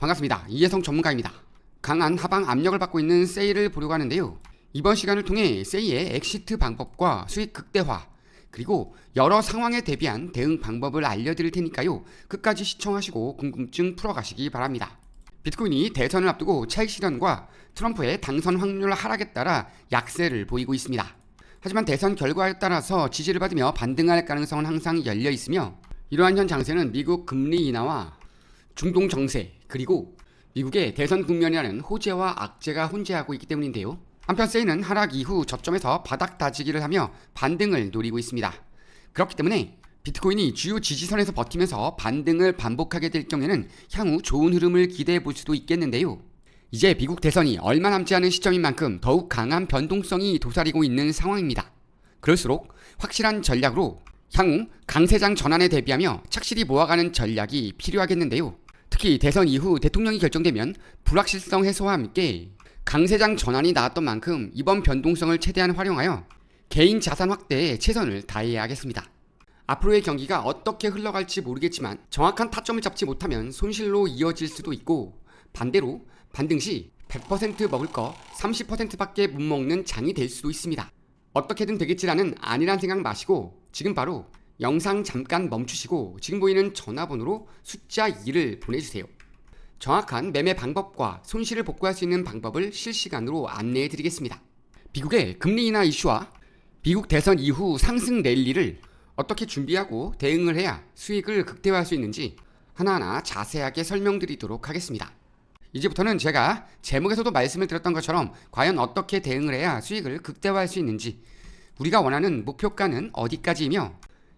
반갑습니다. 이혜성 전문가입니다. 강한 하방 압력을 받고 있는 세일을 보려고 하는데요. 이번 시간을 통해 세이의 엑시트 방법과 수익 극대화 그리고 여러 상황에 대비한 대응 방법을 알려드릴 테니까요. 끝까지 시청하시고 궁금증 풀어가시기 바랍니다. 비트코인이 대선을 앞두고 차익 실현과 트럼프의 당선 확률 하락에 따라 약세를 보이고 있습니다. 하지만 대선 결과에 따라서 지지를 받으며 반등할 가능성은 항상 열려 있으며 이러한 현 장세는 미국 금리 인하와 중동 정세 그리고 미국의 대선 국면이라는 호재와 악재가 혼재하고 있기 때문인데요. 한편 세이는 하락 이후 저점에서 바닥 다지기를 하며 반등을 노리고 있습니다. 그렇기 때문에 비트코인이 주요 지지선에서 버티면서 반등을 반복하게 될 경우에는 향후 좋은 흐름을 기대해 볼 수도 있겠는데요. 이제 미국 대선이 얼마 남지 않은 시점인 만큼 더욱 강한 변동성이 도사리고 있는 상황입니다. 그럴수록 확실한 전략으로 향후 강세장 전환에 대비하며 착실히 모아가는 전략이 필요하겠는데요. 특히 대선 이후 대통령이 결정되면 불확실성 해소와 함께 강세장 전환이 나왔던 만큼 이번 변동성을 최대한 활용하여 개인 자산 확대에 최선을 다해야 하겠습니다. 앞으로의 경기가 어떻게 흘러갈지 모르겠지만 정확한 타점을 잡지 못하면 손실로 이어질 수도 있고 반대로 반등 시 100% 먹을 거 30%밖에 못 먹는 장이 될 수도 있습니다. 어떻게든 되겠지라는 아니란 생각 마시고 지금 바로 영상 잠깐 멈추시고 지금 보이는 전화번호로 숫자 2를 보내주세요. 정확한 매매 방법과 손실을 복구할 수 있는 방법을 실시간으로 안내해 드리겠습니다. 미국의 금리 인하 이슈와 미국 대선 이후 상승 랠리를 어떻게 준비하고 대응을 해야 수익을 극대화할 수 있는지 하나하나 자세하게 설명드리도록 하겠습니다. 이제부터는 제가 제목에서도 말씀을 드렸던 것처럼 과연 어떻게 대응을 해야 수익을 극대화할 수 있는지 우리가 원하는 목표가는 어디까지이며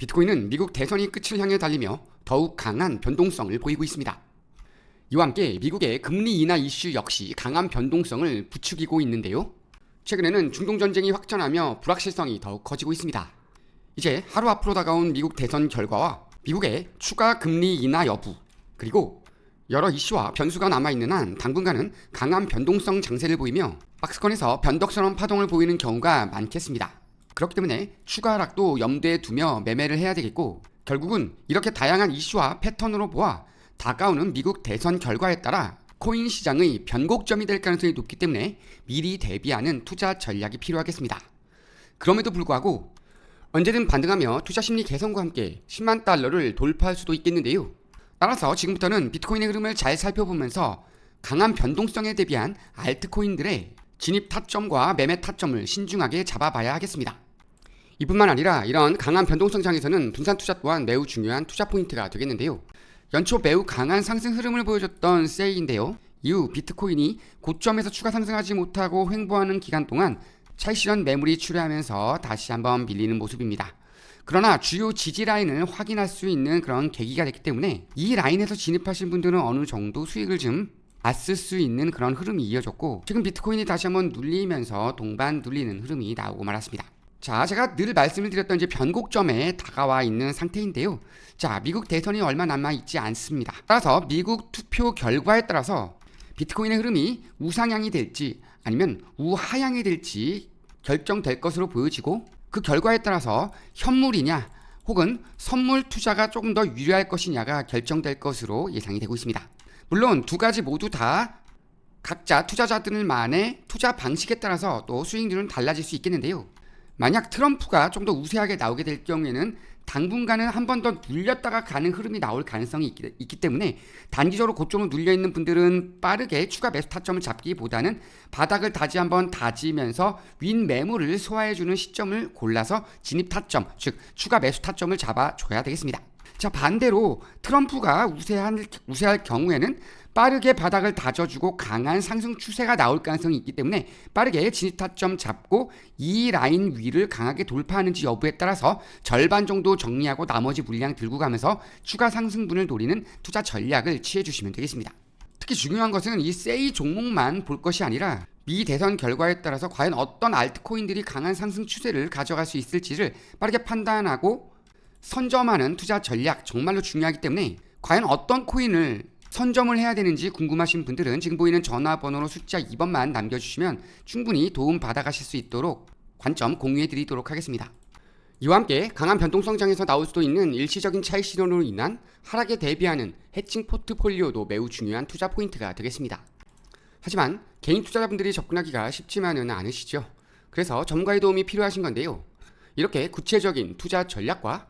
비트코인은 미국 대선이 끝을 향해 달리며 더욱 강한 변동성을 보이고 있습니다. 이와 함께 미국의 금리 인하 이슈 역시 강한 변동성을 부추기고 있는데요. 최근에는 중동 전쟁이 확전하며 불확실성이 더욱 커지고 있습니다. 이제 하루 앞으로 다가온 미국 대선 결과와 미국의 추가 금리 인하 여부 그리고 여러 이슈와 변수가 남아있는 한 당분간은 강한 변동성 장세를 보이며 박스권에서 변덕스러운 파동을 보이는 경우가 많겠습니다. 그렇기 때문에 추가 하락도 염두에 두며 매매를 해야 되겠고 결국은 이렇게 다양한 이슈와 패턴으로 보아 다가오는 미국 대선 결과에 따라 코인 시장의 변곡점이 될 가능성이 높기 때문에 미리 대비하는 투자 전략이 필요하겠습니다. 그럼에도 불구하고 언제든 반등하며 투자 심리 개선과 함께 10만 달러를 돌파할 수도 있겠는데요. 따라서 지금부터는 비트코인의 흐름을 잘 살펴보면서 강한 변동성에 대비한 알트코인들의 진입 타점과 매매 타점을 신중하게 잡아봐야 하겠습니다. 이뿐만 아니라 이런 강한 변동성 장에서는 분산 투자 또한 매우 중요한 투자 포인트가 되겠는데요. 연초 매우 강한 상승 흐름을 보여줬던 세이인데요. 이후 비트코인이 고점에서 추가 상승하지 못하고 횡보하는 기간 동안 실현 매물이 출회하면서 다시 한번 밀리는 모습입니다. 그러나 주요 지지 라인을 확인할 수 있는 그런 계기가 됐기 때문에 이 라인에서 진입하신 분들은 어느 정도 수익을 좀 봤을 수 있는 그런 흐름이 이어졌고 지금 비트코인이 다시 한번 눌리면서 동반 눌리는 흐름이 나오고 말았습니다. 자, 제가 늘 말씀을 드렸던 이제 변곡점에 다가와 있는 상태인데요. 자, 미국 대선이 얼마 남아 있지 않습니다. 따라서 미국 투표 결과에 따라서 비트코인의 흐름이 우상향이 될지 아니면 우하향이 될지 결정될 것으로 보여지고 그 결과에 따라서 현물이냐 혹은 선물 투자가 조금 더 유리할 것이냐가 결정될 것으로 예상이 되고 있습니다. 물론 두 가지 모두 다 각자 투자자들만의 투자 방식에 따라서 또 수익률은 달라질 수 있겠는데요. 만약 트럼프가 좀 더 우세하게 나오게 될 경우에는 당분간은 한 번 더 눌렸다가 가는 흐름이 나올 가능성이 있기, 있기, 때문에 단기적으로 고점을 눌려 있는 분들은 빠르게 추가 매수 타점을 잡기보다는 바닥을 다시 한번 다지면서 윈 매물을 소화해주는 시점을 골라서 진입 타점, 즉 추가 매수 타점을 잡아줘야 되겠습니다. 자 반대로 트럼프가 우세한, 우세할 경우에는 빠르게 바닥을 다져주고 강한 상승 추세가 나올 가능성이 있기 때문에 빠르게 진입 타점 잡고 이 라인 위를 강하게 돌파하는지 여부에 따라서 절반 정도 정리하고 나머지 물량 들고 가면서 추가 상승분을 노리는 투자 전략을 취해 주시면 되겠습니다. 특히 중요한 것은 이 세이 종목만 볼 것이 아니라 미 대선 결과에 따라서 과연 어떤 알트코인들이 강한 상승 추세를 가져갈 수 있을지를 빠르게 판단하고 선점하는 투자 전략 정말로 중요하기 때문에 과연 어떤 코인을 선점을 해야 되는지 궁금하신 분들은 지금 보이는 전화번호로 숫자 2번만 남겨주시면 충분히 도움 받아가실 수 있도록 관점 공유해 드리도록 하겠습니다. 이와 함께 강한 변동성장에서 나올 수도 있는 일시적인 차익 실현으로 인한 하락에 대비하는 해칭 포트폴리오도 매우 중요한 투자 포인트가 되겠습니다. 하지만 개인 투자자분들이 접근하기가 쉽지만은 않으시죠. 그래서 전문가의 도움이 필요하신 건데요. 이렇게 구체적인 투자 전략과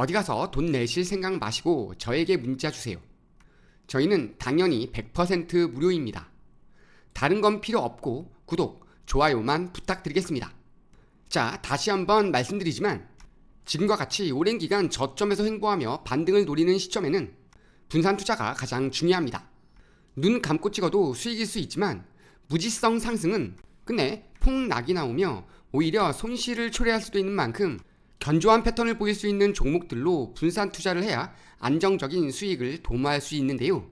어디 가서 돈 내실 생각 마시고 저에게 문자 주세요. 저희는 당연히 100% 무료입니다. 다른 건 필요 없고 구독, 좋아요만 부탁드리겠습니다. 자, 다시 한번 말씀드리지만 지금과 같이 오랜 기간 저점에서 횡보하며 반등을 노리는 시점에는 분산 투자가 가장 중요합니다. 눈 감고 찍어도 수익일 수 있지만 무지성 상승은 끝내 폭락이 나오며 오히려 손실을 초래할 수도 있는 만큼 견조한 패턴을 보일 수 있는 종목들로 분산 투자를 해야 안정적인 수익을 도모할 수 있는데요.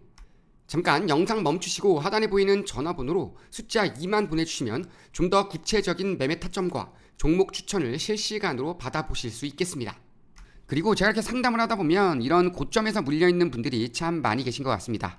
잠깐 영상 멈추시고 하단에 보이는 전화번호로 숫자 2만 보내주시면 좀 더 구체적인 매매 타점과 종목 추천을 실시간으로 받아보실 수 있겠습니다. 그리고 제가 이렇게 상담을 하다 보면 이런 고점에서 물려있는 분들이 참 많이 계신 것 같습니다.